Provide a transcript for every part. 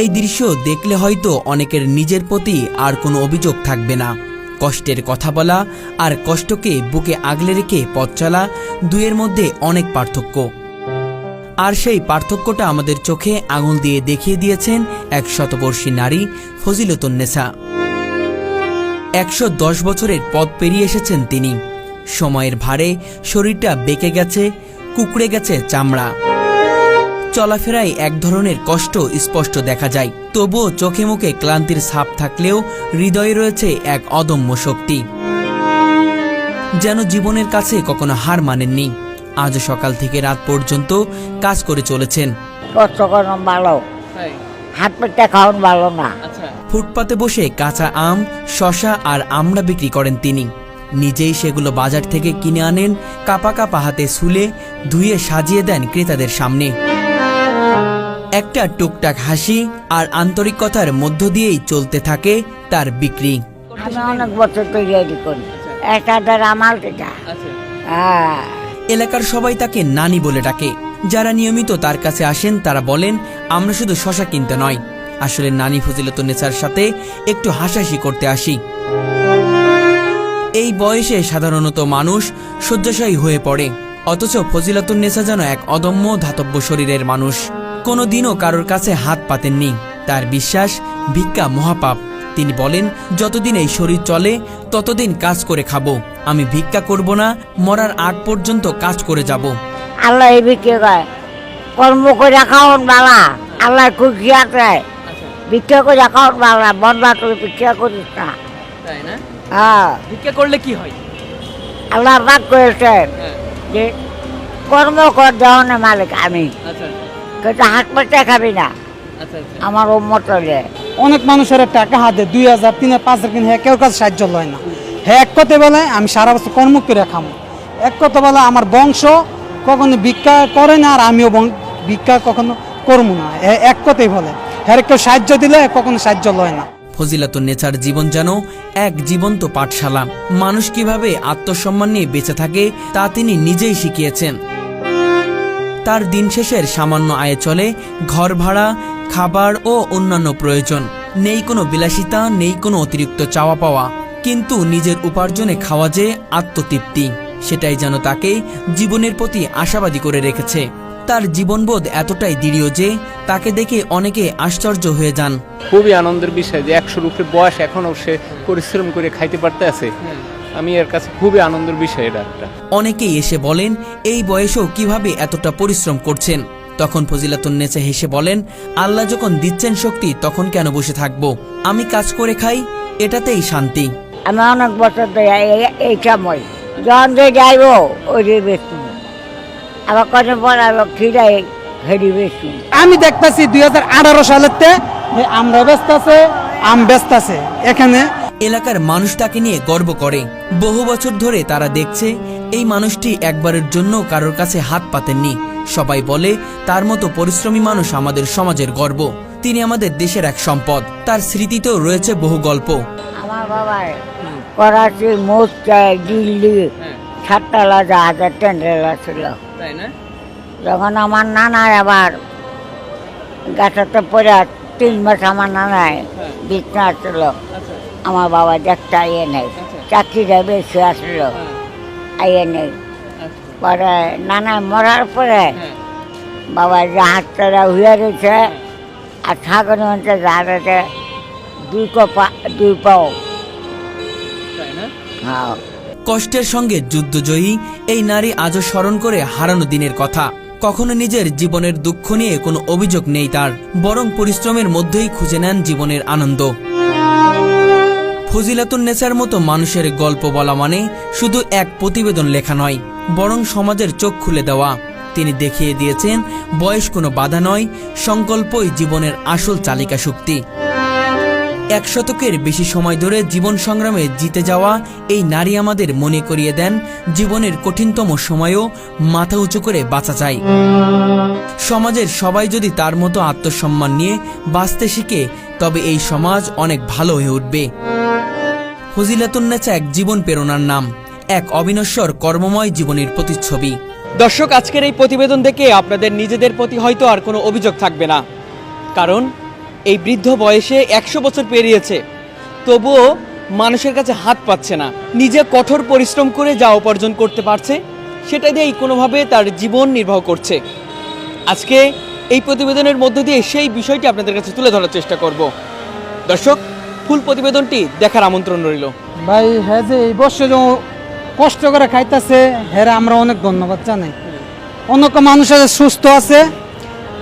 এই দৃশ্য দেখলে হয়তো অনেকের নিজের প্রতি আর কোনো অভিযোগ থাকবে না। কষ্টের কথা বলা আর কষ্টকে বুকে আগলে রেখে পথ চলা দুয়ের মধ্যে অনেক পার্থক্য। আর সেই পার্থক্যটা আমাদের চোখে আঙুল দিয়ে দেখিয়ে দিয়েছেন এক শতবর্ষী নারী ফজিলতুন্নেসা একশো দশ বছরের পথ পেরিয়ে এসেছেন তিনি। সময়ের ভারে শরীরটা বেঁকে গেছে, কুকড়ে গেছে চামড়া। চলাফেরায় এক ধরনের কষ্ট স্পষ্ট দেখা যায়। তবুও চোখে মুখে ক্লান্তির ছাপ থাকলেও হৃদয়ে রয়েছে এক অদম্য শক্তি। যেন জীবনের কাছে কখনো হার মানেননি। আজও সকাল থেকে রাত পর্যন্ত কাজ করে চলেছেন। ভালো। হাত পেটে খাওয়ান ভালো না। ফুটপাতে বসে কাঁচা আম শশা আর আমড়া বিক্রি করেন তিনি। নিজেই সেগুলো বাজার থেকে কিনে আনেন কাপা কাপা হাতে শুলে ধুয়ে সাজিয়ে দেন ক্রেতাদের সামনে। একটা টুকটাক হাসি আর আন্তরিকতার মধ্য দিয়েই চলতে থাকে তার বিক্রি। আমি অনেক বছর তৈরি করি। একটা দ্বারা আমার হ্যাঁ। এলাকার সবাই তাকে নানি বলে ডাকে। যারা নিয়মিত তার কাছে আসেন তারা বলেন আমরা শুধু শশা কিনতে নয়। আসলে নানি ফজিলতুন্নেসার সাথে একটু হাসাহাসি করতে আসি। এই বয়সে সাধারণত মানুষ শয্যাশায়ী হয়ে পড়ে। অথচ ফজিলাতুন্নেসা যেন এক অদম্য ধাতব্য শরীরের মানুষ। কোনো দিনও কারোর কাছে হাত পাতেননি। তার বিশ্বাস ভিক্ষা মহাপাপ। তিনি বলেন যতদিন এই শরীর চলে ততদিন কাজ করে খাব। আমি ভিক্ষা করব না মরার আগ পর্যন্ত কাজ করে যাব। আল্লাহ এই বিক্রি করে। কর্ম করে খাওয়ান বালা আল্লাহ খুশি আছে ভিক্ষা করে খাওয়ান বালা বন্ধা করে ভিক্ষা করিস না। তাই না? হ্যাঁ। ভিক্ষা করলে কি হয়? আল্লাহ রাগ করেছে যে কর্ম কর দেওয়ানের মালিক আমি। আচ্ছা। কিন্তু হাত পেটে খাবি না। আচ্ছা আমার উম্মত অনেক মানুষের টাকা হাতে দুই হাজার তিন হাজার পাঁচ হাজার কিনে হ্যাঁ কেউ কাছে সাহায্য লয় না। হ্যাঁ এক কথা বলে আমি সারা বছর কর্ম করে খামো। এক কথা বলে আমার বংশ কখনো ভিক্ষা করে না আর আমিও ভিক্ষা কখনো করব না। হ্যাঁ এক কথাই বলে। হ্যাঁ কেউ সাহায্য দিলে কখনো সাহায্য লয় না। ফজিলাতুন নেচার জীবন যেন এক জীবন্ত পাঠশালা। মানুষ কীভাবে আত্মসম্মান নিয়ে বেঁচে থাকে তা তিনি নিজেই শিখিয়েছেন। তার দিন শেষের সামান্য আয়ে চলে ঘর ভাড়া খাবার ও অন্যান্য প্রয়োজন। নেই কোনো বিলাসিতা, নেই কোনো অতিরিক্ত চাওয়া পাওয়া। কিন্তু নিজের উপার্জনে খাওয়া যে আত্মতৃপ্তি, সেটাই যেন তাকে জীবনের প্রতি আশাবাদী করে রেখেছে। তার জীবনবোধ এতটাই দৃঢ় যে তাকে দেখে অনেকে আশ্চর্য হয়ে যান। খুবই আনন্দের বিষয় যে একশো উপরে বয়স এখনও সে পরিশ্রম করে খাইতে পারতে আছে। আমি এর কাছে খুবই আনন্দের বিষয় এটা একটা। অনেকেই এসে বলেন এই বয়সেও কীভাবে এতটা পরিশ্রম করছেন? তখন ফজিলাতুন্নেসা হেসে বলেন আল্লাহ যখন দিচ্ছেন শক্তি তখন কেন বসে থাকব? আমি কাজ করে খাই এটাতেই শান্তি। আমি অনেক বছর ধরে এই- সময় যখন যে যাইব ওই যে বেশি। আবার কত পর আবার খিরাই হেরি বেশি। আমি দেখতেছি দুই হাজার আঠারো সালের আমরা ব্যস্ত আছে আম ব্যস্ত আছে। এখানে এলাকার মানুষ তাকে নিয়ে গর্ব করে। বহু বছর ধরে তারা দেখছে এই মানুষটি একবারের জন্য কারোর কাছে হাত পাতেননি। সবাই বলে তার মতো পরিশ্রমী মানুষ আমাদের সমাজের গর্ব। তিনি আমাদের দেশের এক সম্পদ। তার স্মৃতিতেও রয়েছে বহু গল্প। আমার বাবা করাচি মোস্টাই দিল্লি সাততলা জাহাজের টেন্ডেলা ছিল তাই না? যখন আমার নানার আবার গাছাতে পড়ে তিন মাস আমার নানায় বিছনা ছিল। আমার বাবা দেখতে আইয়ে নেই। চাকরিটা বেশি আসলো। আইয়ে নেই। পরে নানায় মরার পরে বাবা জাহাজটা হয়ে গেছে আর ঠাকুর মধ্যে জাহাজে দুই কপা দুই পাও। হ্যাঁ। কষ্টের সঙ্গে যুদ্ধজয়ী এই নারী আজও স্মরণ করে হারানো দিনের কথা। কখনো নিজের জীবনের দুঃখ নিয়ে কোনো অভিযোগ নেই তার বরং পরিশ্রমের মধ্যেই খুঁজে নেন জীবনের আনন্দ। ফজিলাতুন নেসার মতো মানুষের গল্প বলা মানে শুধু এক প্রতিবেদন লেখা নয়, বরং সমাজের চোখ খুলে দেওয়া। তিনি দেখিয়ে দিয়েছেন, বয়স কোনো বাধা নয়, সংকল্পই জীবনের আসল চালিকা শক্তি। এক শতকের বেশি সময় ধরে জীবন সংগ্রামে জিতে যাওয়া এই নারী আমাদের মনে করিয়ে দেন, জীবনের কঠিনতম সময়েও মাথা উঁচু করে বাঁচা যায় সমাজের সবাই যদি তার মতো আত্মসম্মান নিয়ে বাঁচতে শিখে, তবে এই সমাজ অনেক ভালো হয়ে উঠবে। ফজিলাতুন্নেচা এক জীবন প্রেরণার নাম, এক অবিনশ্বর কর্মময় জীবনের প্রতিচ্ছবি। দর্শক, আজকের এই প্রতিবেদন দেখে আপনাদের নিজেদের প্রতি হয়তো আর কোনো অভিযোগ থাকবে না। কারণ, এই বৃদ্ধ বয়সে একশো বছর পেরিয়েছে। তবুও মানুষের কাছে হাত পাচ্ছে না। নিজে কঠোর পরিশ্রম করে যা উপার্জন করতে পারছে, সেটা দিয়েই কোনোভাবে তার জীবন নির্বাহ করছে। আজকে এই প্রতিবেদনের মধ্য দিয়ে সেই বিষয়টি আপনাদের কাছে তুলে ধরার চেষ্টা করব। দর্শক ফুল প্রতিবেদনটি দেখার আমন্ত্রণ রইল। ভাই হ্যাঁ যে এই বছর যে কষ্ট করে খাইতেছে হ্যাঁ আমরা অনেক ধন্যবাদ জানাই। অনেক মানুষ আছে সুস্থ আছে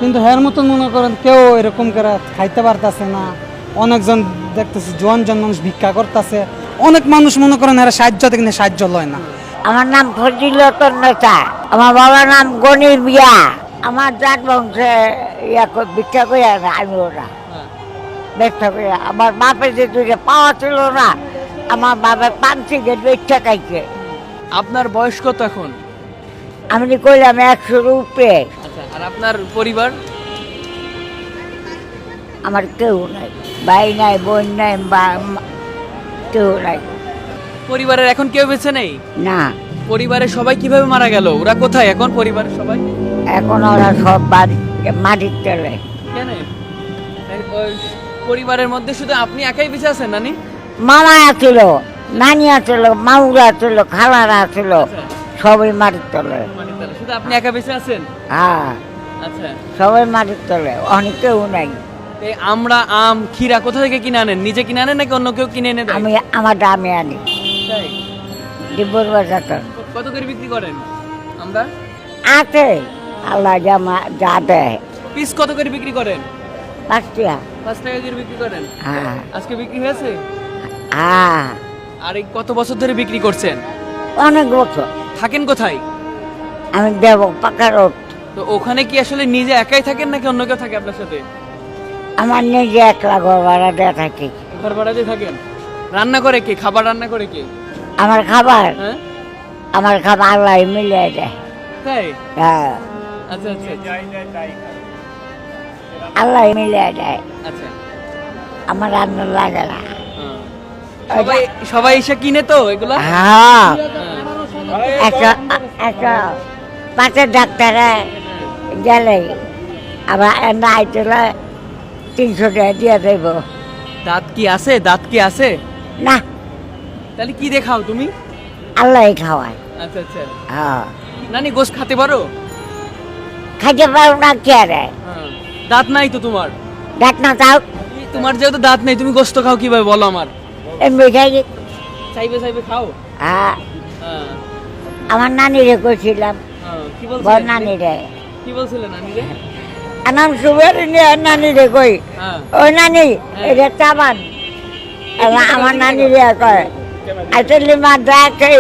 কিন্তু হ্যার মতন মনে করেন কেউ এরকম করে খাইতে পারতাছে না। অনেকজন দেখতেছে জোয়ান জন মানুষ ভিক্ষা করতেছে। অনেক মানুষ মনে করেন এরা সাহায্য থেকে সাহায্য লয় না। আমার নাম ফজিলতন নেতা আমার বাবার নাম গনির বিয়া আমার জাত বংশে ইয়া ভিক্ষা করে আমি ওরা। ব্যবসা করে আমার বাপের যে দুইটা পাওয়া ছিল না আমার বাবার পান সিগারেট বেচা খাইছে। আপনার বয়স কত এখন? আমি যে কইলাম একশোর উপরে আচ্ছা আর আপনার পরিবার? আমার কেউ নাই ভাই নাই বোন নাই বা মা- কেউ নাই। পরিবারের এখন কেউ বেঁচে নেই? না। পরিবারের সবাই কীভাবে মারা গেল? ওরা কোথায় এখন পরিবারের সবাই? এখন ওরা সব বাড়ি মাটির তেলে কেন? পরিবারের মধ্যে শুধু আপনি একাই বেঁচে আছেন নানি? মামা আছিল নানি আছিল মাউরা আছিল খালারা আছিল সবাই মাটির তলে। শুধু আপনি একা বেঁচে আছেন? হ্যাঁ। আচ্ছা। সবাই মাটির তলে অনেক কেউ নাই। আমরা আম ক্ষীরা কোথা থেকে কিনে আনেন? নিজে কিনে আনেন নাকি অন্য কেউ কিনে এনে আমি আমার দামে আনি? ডিব্বর বাজার কত করে বিক্রি করেন? আমরা? আছে। আল্লাহ জামা যা দেয়। পিস কত করে বিক্রি করেন? পাঁচটিয়া পাঁচ টাকা করে বিক্রি করেন? হ্যাঁ। আজকে বিক্রি হয়েছে? হ্যাঁ। আর এই কত বছর ধরে বিক্রি করছেন? অনেক বছর। থাকেন কোথায়? আমি দেব পাকা রোড। তো ওখানে কি আসলে নিজে একাই থাকেন নাকি অন্য কেউ থাকে আপনার সাথে? আমার নিজে একলা ঘর ভাড়া দেওয়া থাকি। ঘর ভাড়াতে থাকেন? রান্না করে কে? খাবার রান্না করে কে? আমার খাবার? হ্যাঁ? আমার খাবার আল্লাহ মিলিয়ে দেয়। তাই? হ্যাঁ। আচ্ছা আচ্ছা। আল্লাহ মিলিয়ে দেয় আচ্ছা। আমার রান্না লাগে না। সবাই সবাই এসে কিনে তো এগুলা? হ্যাঁ। হ্যাঁ। একটা একটা পাশের ডাক্তারে গেলে আবার না আইতলে তিনশো টাকা দিয়ে দেব। দাঁত কি আছে? দাঁত কি আছে? না। তাহলে কি দেখাও তুমি? আল্লাহ খাওয়ায়। আচ্ছা আচ্ছা। হ্যাঁ। নানি গোস খেতে পারো? খাইতে পারো না কে রে? হ্যাঁ। দাঁত নাই তো তোমার? ডাক না তাও তোমার যেহেতু দাঁত নেই তুমি গোস্ত খাও কীভাবে বলো আমার? এমনি খাই চাইবে চাইবে খাও। হ্যাঁ। হ্যাঁ। আমার নানিরে কইছিলাম হ্যাঁ। কি বড় বলছিলেন নানিরে। কি বলছিলেন নানি রে আনাম সুবের নিয়ে নানিরে কই? হ্যাঁ। ওই নানি এটা চাবান। আমার নানিরে কয় আসলে মা দেখে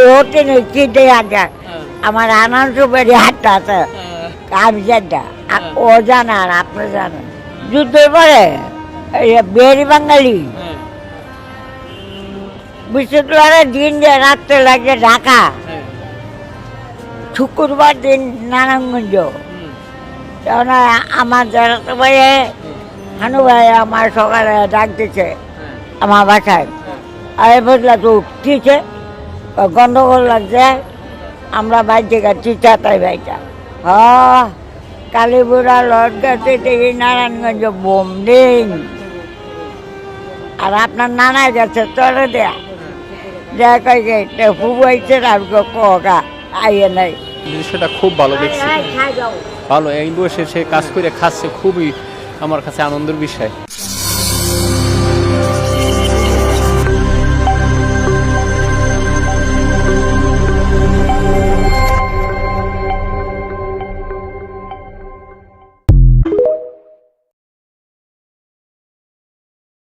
নেই কি দেয়া হ্যাঁ। আমার আনন্দ সুবের হাতটা আছে। হ্যাঁ। আমি জানটা ও জানা আর আপনি জানেন। যুদ্ধের পরে বাঙালি হ্যাঁ। দিন যে রাত্রে লাগে ঢাকা হ্যাঁ। শুক্রবার দিন নারায়ণগঞ্জ। আমার যারা তো ভাই হানু ভাই আমার সকালে ডাক হ্যাঁ। আমার বাসায়। আরে বুঝলা তো উঠছে গন্ডগোল লাগছে আমরা বাইর থেকে চিঠা তাই ভাইটা হ কালীপুরা লট গাছে দেখি নারায়ণগঞ্জ বোম দিন। আর আপনার নানা গেছে চলে দেয়া। দেয়া কই গে হুবাইছে কগা আইয়ে নাই। দৃশ্যটা খুব ভালো দেখছি। ভালো এই বসে সে কাজ করে খাচ্ছে খুবই আমার কাছে আনন্দের বিষয়।